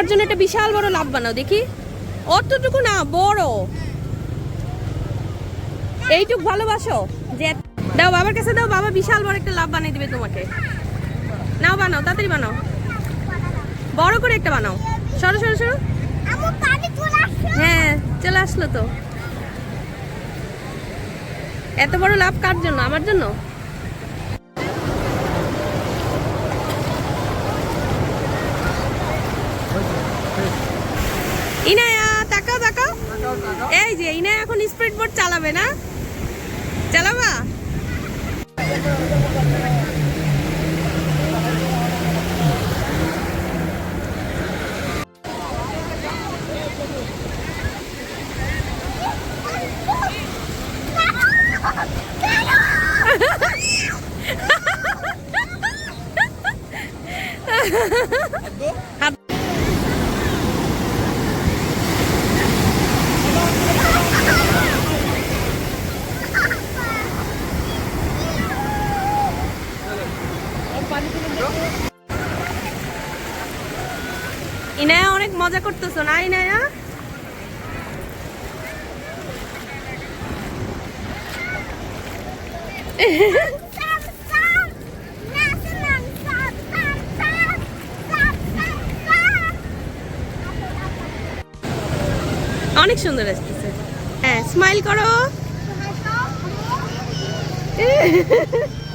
আমার জন্য একটা বিশাল বড় লাভ বানাও, দেখি। অতটুকু না, বড়। এইটুক ভালোবাসো, যে দাও বাবার কাছে দাও, বাবা বিশাল বড় একটা লাভ বানিয়ে দিবে তোমাকে। নাও বানাও, তাড়াতাড়ি বানাও। বড় করে একটা বানাও। সরো সরো সরো। হ্যাঁ চলে আসলো তো। এত বড় লাভ কার জন্য? আমার জন্য? এই যে এখন স্পিড বোট চালাবে না? চালাবা? ইনায়া অনেক মজা করতেছো না ইনায়া? অনেক সুন্দর আসতেছে। হ্যাঁ স্মাইল করো।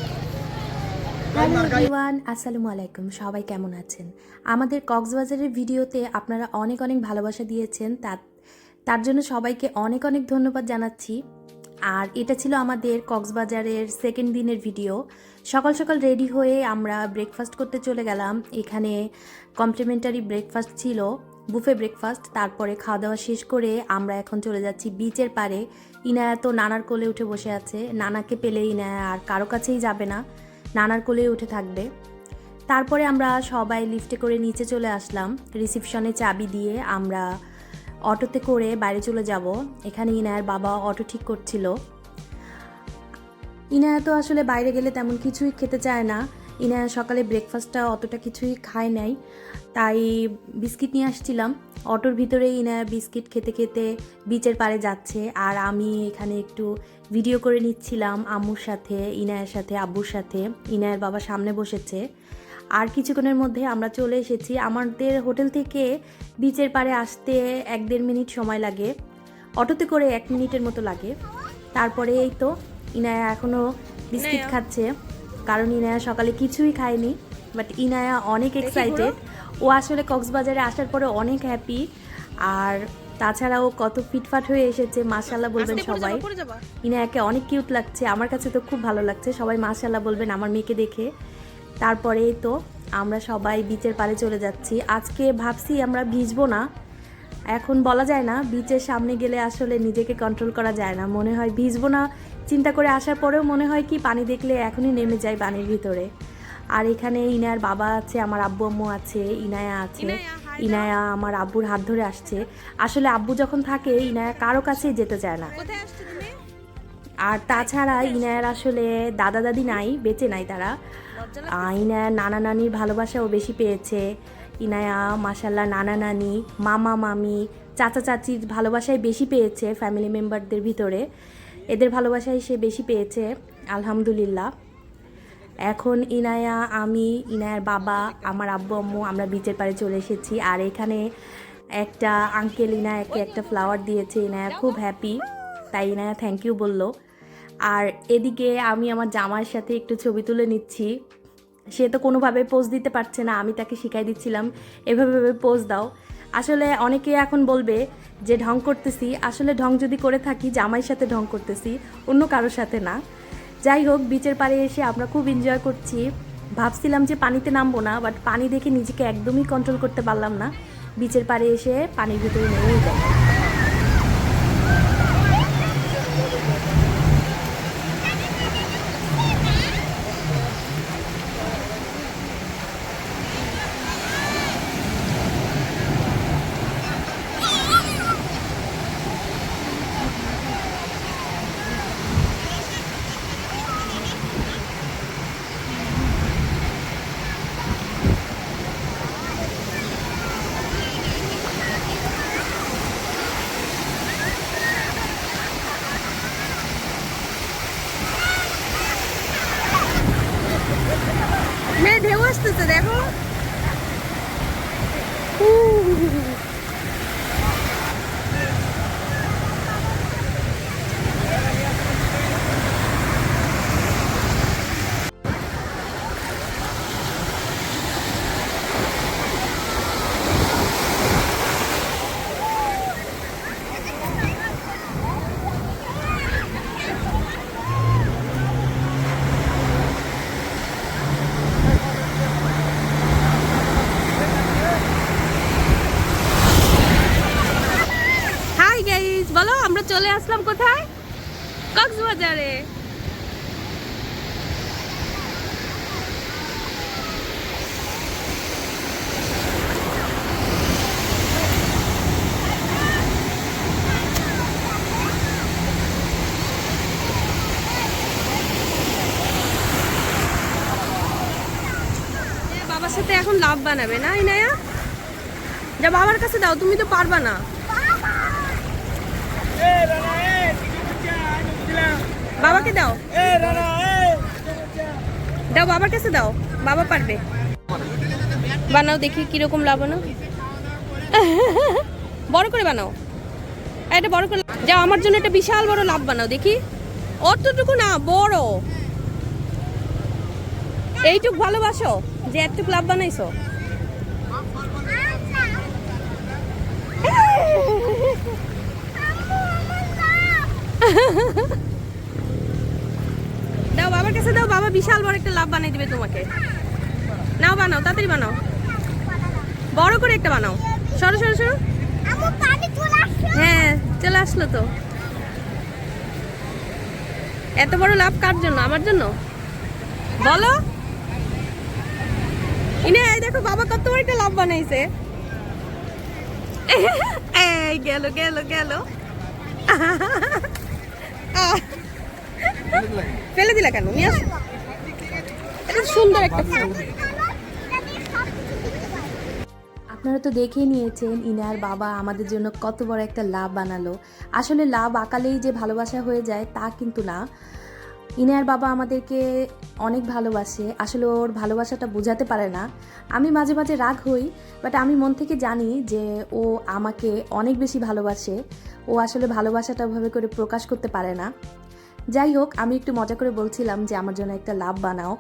হ্যালো এভরিওয়ান আসসালামু আলাইকুম সবাই কেমন আছেন? আমাদের কক্সবাজারের ভিডিওতে আপনারা অনেক অনেক ভালোবাসা দিয়েছেন। তার তার জন্য সবাইকে অনেক অনেক ধন্যবাদ জানাচ্ছি। আর এটা ছিল আমাদের কক্সবাজারের সেকেন্ড দিনের ভিডিও সকাল সকাল রেডি হয়ে আমরা ব্রেকফাস্ট করতে চলে গেলাম। এখানে কমপ্লিমেন্টারি ব্রেকফাস্ট ছিল বুফে ব্রেকফাস্ট তারপরে খাওয়া দাওয়া শেষ করে আমরা এখন চলে যাচ্ছি বিচের পারে ইনায়া তো নানার কোলে উঠে বসে আছে। নানাকে পেলে ইনায়া আর কারও কাছেই যাবে না। নানার কোলে উঠে থাকবে। তারপরে আমরা সবাই লিফটে করে নিচে চলে আসলাম। রিসিপশনে চাবি দিয়ে আমরা অটোতে করে বাইরে চলে যাব। এখানে ইনায়ার বাবা অটো ঠিক করছিল। ইনায়া তো আসলে বাইরে গেলে তেমন কিছুই খেতে চায় না। ইনায়া সকালে ব্রেকফাস্টটা অতটা কিছুই খায় নাই। তাই বিস্কিট নিয়ে আসছিলাম। অটোর ভিতরে ইনায়া বিস্কিট খেতে খেতে বিচের পাড়ে যাচ্ছে। আর আমি এখানে একটু ভিডিও করে নিচ্ছিলাম আম্মুর সাথে ইনায়ের সাথে আব্বুর সাথে। ইনায়ের বাবা সামনে বসেছে। আর কিছুক্ষণের মধ্যে আমরা চলে এসেছি। আমাদের হোটেল থেকে বিচের পাড়ে আসতে এক দেড় মিনিট সময় লাগে। অটোতে করে এক মিনিটের মতো লাগে। তারপরে এই তো ইনায়া এখনও বিস্কিট খাচ্ছে। কারণ ইনায়া সকালে কিছুই খায়নি বাট ইনায়া অনেক এক্সাইটেড ও আসলে কক্সবাজারে আসার পরে অনেক হ্যাপি আর তাছাড়াও কত ফিটফাট হয়ে এসেছে মাশাল্লাহ বলবেন সবাই। ইনায়াকে অনেক কিউট লাগছে আমার কাছে তো খুব ভালো লাগছে সবাই মাশাল্লাহ বলবেন আমার মেয়েকে দেখে। তারপরেই তো আমরা সবাই বিচের পাড়ে চলে যাচ্ছি। আজকে ভাবছি আমরা ভিজবো না এখন বলা যায় না বিচের সামনে গেলে আসলে নিজেকে কন্ট্রোল করা যায় না। মনে হয় ভিজবো না চিন্তা করে আসার পরেও মনে হয় কি পানি দেখলে এখনই নেমে যায় পানির ভিতরে। আর এখানে ইনায়ার বাবা আছে আমার আব্বু আম্মু আছে ইনায়া আছে। ইনায়া, আমার আব্বুর হাত ধরে আসছে। আসলে আব্বু যখন থাকে ইনায়া কারও কাছেই যেতে চায় না। আর তাছাড়া ইনায়ার আসলে দাদা দাদি নাই বেঁচে নাই তারা। লজ্জা আহ, ইনায়া নানা নানির ভালোবাসাও বেশি পেয়েছে। ইনায়া মাসাল্লাহ নানা নানি মামা মামি চাচা চাচির ভালোবাসাই বেশি পেয়েছে ফ্যামিলি মেম্বারদের ভিতরে। এদের ভালোবাসাই সে বেশি পেয়েছে, আলহামদুলিল্লাহ। এখন ইনায়া, আমি, ইনায়ার বাবা, আমার আব্বু, আম্মু, আমরা বিচের পাড়ে চলে এসেছি। আর এখানে একটা আঙ্কেল ইনায়াকে একটা ফ্লাওয়ার দিয়েছে। ইনায়া খুব হ্যাপি তাই ইনায়া থ্যাংক ইউ বলল। আর এদিকে আমি আমার জামাইয়ের সাথে একটু ছবি তুলে নিচ্ছি। সে তো কোনোভাবে পোজ দিতে পারছে না, আমি তাকে শিখাই দিচ্ছিলাম, এভাবে পোজ দাও। আসলে অনেকে এখন বলবে যে ঢং করতেছি। আসলে ঢং যদি করে থাকি, জামাইয়ের সাথে ঢং করতেছি, অন্য কারোর সাথে না। যাই হোক বিচের পাড়ে এসে আমরা খুব এনজয় করছি। ভাবছিলাম যে পানিতে নামবো না বাট পানি দেখে নিজেকে একদমই কন্ট্রোল করতে পারলাম না। বিচের পাড়ে এসে পানির ভিতরে নেমেই গেল আসতেছে দেখো। এখন লাভ বানাবে, না, ইনায়া? যা বাবার কাছে দাও, তুমি তো পারবা না। বাবাকে দাও। দাও, বাবার কাছে দাও, বাবা পারবে। বানাও দেখি কীরকম লাভ বানাও বড় করে বানাও। এটা বড় করে যাও, আমার জন্য একটা বিশাল বড় লাভ বানাও, দেখি। অতটুকু না, বড়। এইটুক ভালোবাসো। যে একটুক লাভ বানাইছো? দাও বাবার কাছে দাও, বাবা বিশাল বড় একটা লাভ বানিয়ে দিবে তোমাকে। নাও বানাও, তাড়াতাড়ি বানাও। বড় করে একটা বানাও। সরো সরো সরো। হ্যাঁ চলে আসলো তো। এত বড় লাভ কার জন্য? আমার জন্য? বলো। ইনে এই দেখো বাবা কত বড় একটা লাভ বানাইছে। এই গেল গেল গেল। ফেলে দিলা কেন? নিয়ে এটা সুন্দর একটা ফুল আপনারা তো দেখেই নিয়েছেন ইনার বাবা আমাদের জন্য কত বড় একটা লাভ বানালো। আসলে লাভ আকালেই যে ভালোবাসা হয়ে যায় তা কিন্তু না। ইনার বাবা আমাদেরকে অনেক ভালোবাসে। আসলে ওর ভালোবাসাটা বোঝাতে পারে না। আমি মাঝে মাঝে রাগ হই বাট আমি মন থেকে জানি যে ও আমাকে অনেক বেশি ভালোবাসে। ও আসলে ভালোবাসাটা ওভাবে করে প্রকাশ করতে পারে না। যাই হোক, আমি একটু মজা করে বলছিলাম যে আমার জন্য একটা লাভ বানাও।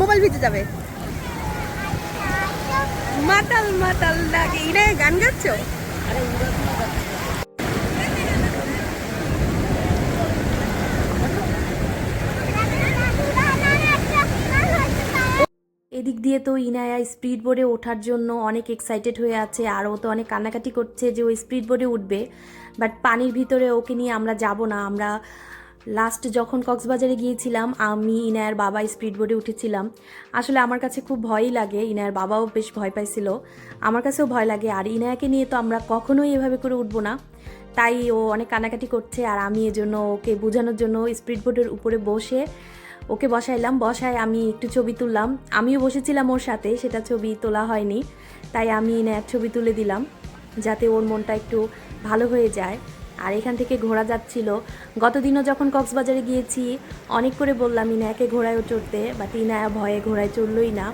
মোবাইল ভিজে যাবে। মাতাল মাতাল লাগে ইরে গান গাচ্ছ? এদিক দিয়ে তো ইনায়া স্পিড বোর্ডে ওঠার জন্য অনেক এক্সাইটেড হয়ে আছে, আর ও তো অনেক কান্নাকাটি করছে যে ও স্পিড বোর্ডে উঠবে। বাট পানির ভিতরে ওকে নিয়ে আমরা যাব না। আমরা লাস্ট যখন কক্সবাজারে গিয়েছিলাম, আমি, ইনায়ার বাবা স্পিড বোর্ডে উঠেছিলাম। আসলে আমার কাছে খুব ভয়ই লাগে। ইনায়ার বাবাও বেশ ভয় পাইছিল। আমার কাছেও ভয় লাগে। আর ইনায়াকে নিয়ে তো আমরা কখনোই এভাবে করে উঠবো না। তাই ও অনেক কান্নাকাটি করছে, আর আমি এজন্য ওকে বোঝানোর জন্য স্পিড বোর্ডের উপরে বসে ওকে বসাইলাম, বসায় আমি একটু ছবি তুললাম। আমিও বসেছিলাম ওর সাথে, সেটা ছবি তোলা হয়নি। তাই আমি ইনায়ার ছবি তুলে দিলাম, যাতে ওর মনটা একটু ভালো হয়ে যায়। আর এখান থেকে ঘোরা যাচ্ছিল। গতদিনও যখন কক্সবাজারে গিয়েছি, অনেক করে বললাম, ইনায়াকে ঘোড়ায়ও চড়তে। বাট ইনায়া ভয়ে ঘোড়ায় চড়লই না।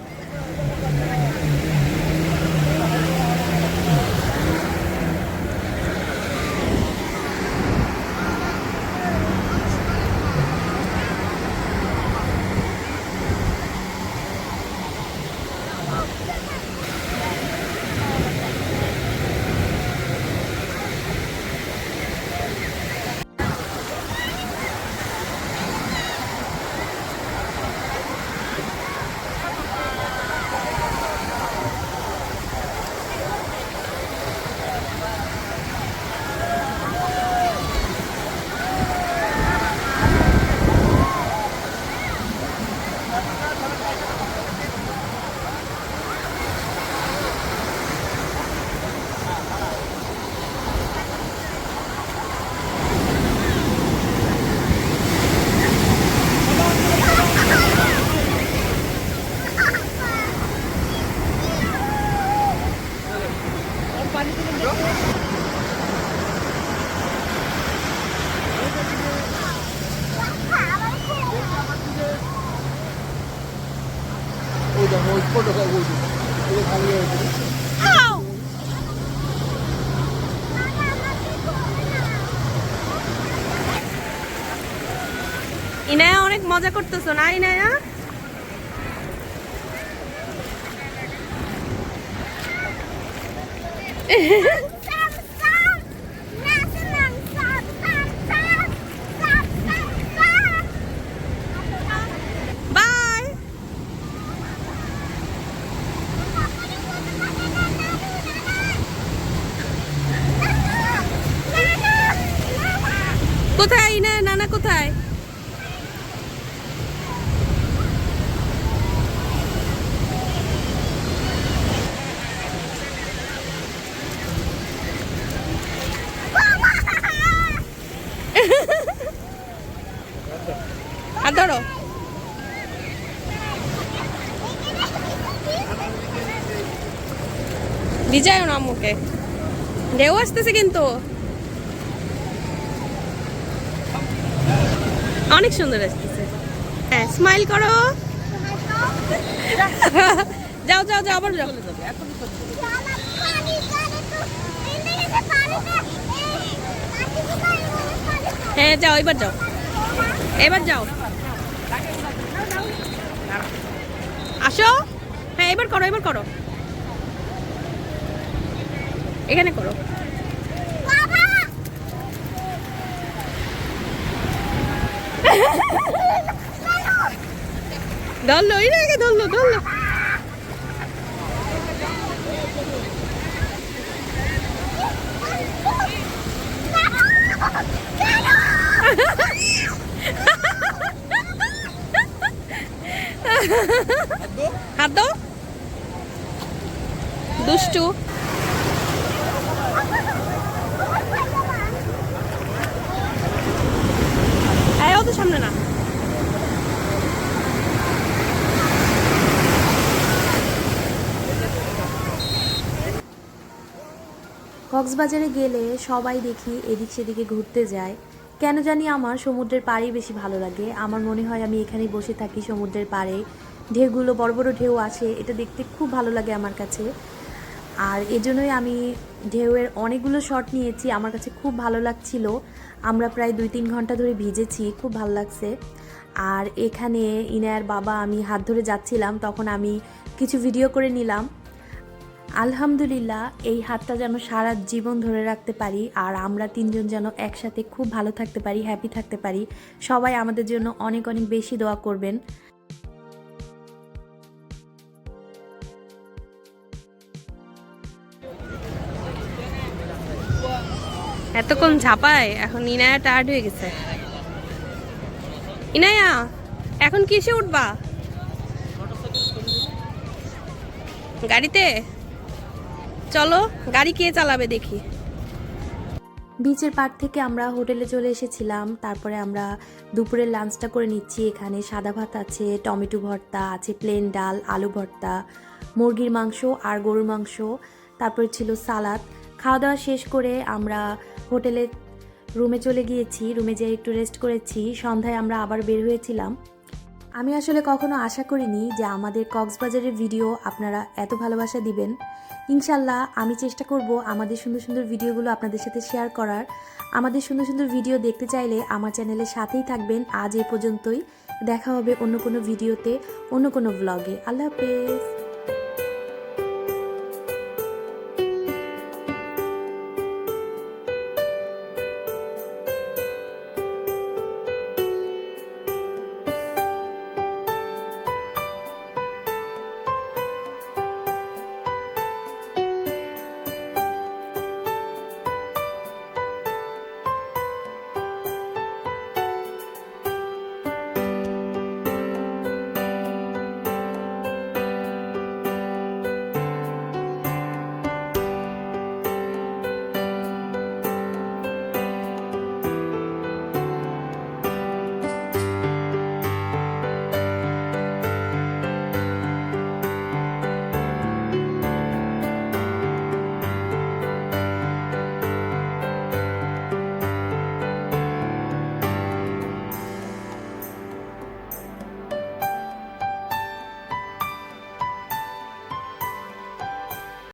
করতেছো না ইনায়া ঢেউ আসতেছে কিন্তু। অনেক সুন্দর আসতেছে। হ্যাঁ স্মাইল করো। যাও যাও যাও, আবার যাও। হ্যাঁ যাও, এবার যাও। এবার যাও। আসো। হ্যাঁ এবার করো এবার করো। এখানে করো। ধরলো এই রেখে ধরলো ধরলো। হাত দাও। দুষ্টু। না। কক্সবাজারে গেলে সবাই দেখি এদিক সেদিকে ঘুরতে যায়। কেন জানি আমার সমুদ্রের পাড়েই বেশি ভালো লাগে। আমার মনে হয় আমি এখানেই বসে থাকি সমুদ্রের পাড়ে। ঢেউগুলো, বড় বড় ঢেউ আছে, এটা দেখতে খুব ভালো লাগে আমার কাছে। আর এজন্যই আমি ঢেউয়ের অনেকগুলো শট নিয়েছি, আমার কাছে খুব ভালো লাগছিল। আমরা প্রায় দুই তিন ঘণ্টা ধরে ভিজেছি, খুব ভালো লাগছে। আর এখানে ইনায়ার বাবা, আমি হাত ধরে যাচ্ছিলাম, তখন আমি কিছু ভিডিও করে নিলাম। আলহামদুলিল্লাহ, এই হাতটা যেন সারা জীবন ধরে রাখতে পারি, আর আমরা তিনজন যেন একসাথে খুব ভালো থাকতে পারি হ্যাপি থাকতে পারি। সবাই আমাদের জন্য অনেক অনেক বেশি দোয়া করবেন। এতক্ষণ ঝাপায়, এখন ইনায়া টায়ার্ড হয়ে গেছে। ইনায়া, এখন কিসে উঠবা? গাড়িতে? চলো, গাড়ি কে চালাবে দেখি। বিচের পার থেকে আমরা হোটেলে চলে এসেছিলাম। তারপরে আমরা দুপুরের লাঞ্চটা করে নিচ্ছি এখানে। সাদা ভাত আছে, টমেটো ভর্তা আছে প্লেন ডাল, আলু ভর্তা, মুরগির মাংস আর গরুর মাংস। তারপরে ছিল সালাদ। খাওয়া দাওয়া শেষ করে আমরা হোটেলে রুমে চলে গিয়েছি, রুমে যেয়ে একটু রেস্ট করেছি, সন্ধ্যায় আমরা আবার বের হয়েছিলাম। আমি আসলে কখনো আশা করিনি যে আমাদের কক্সবাজারের ভিডিও আপনারা এত ভালোবাসা দিবেন। ইনশাল্লাহ আমি চেষ্টা করব আমাদের সুন্দর সুন্দর ভিডিওগুলো আপনাদের সাথে শেয়ার করার। আমাদের সুন্দর সুন্দর ভিডিও দেখতে চাইলে আমার চ্যানেলের সাথেই থাকবেন। আজ এ পর্যন্তই। দেখা হবে অন্য কোনো ভিডিওতে অন্য কোনো ব্লগে আল্লাহ হাফেজ।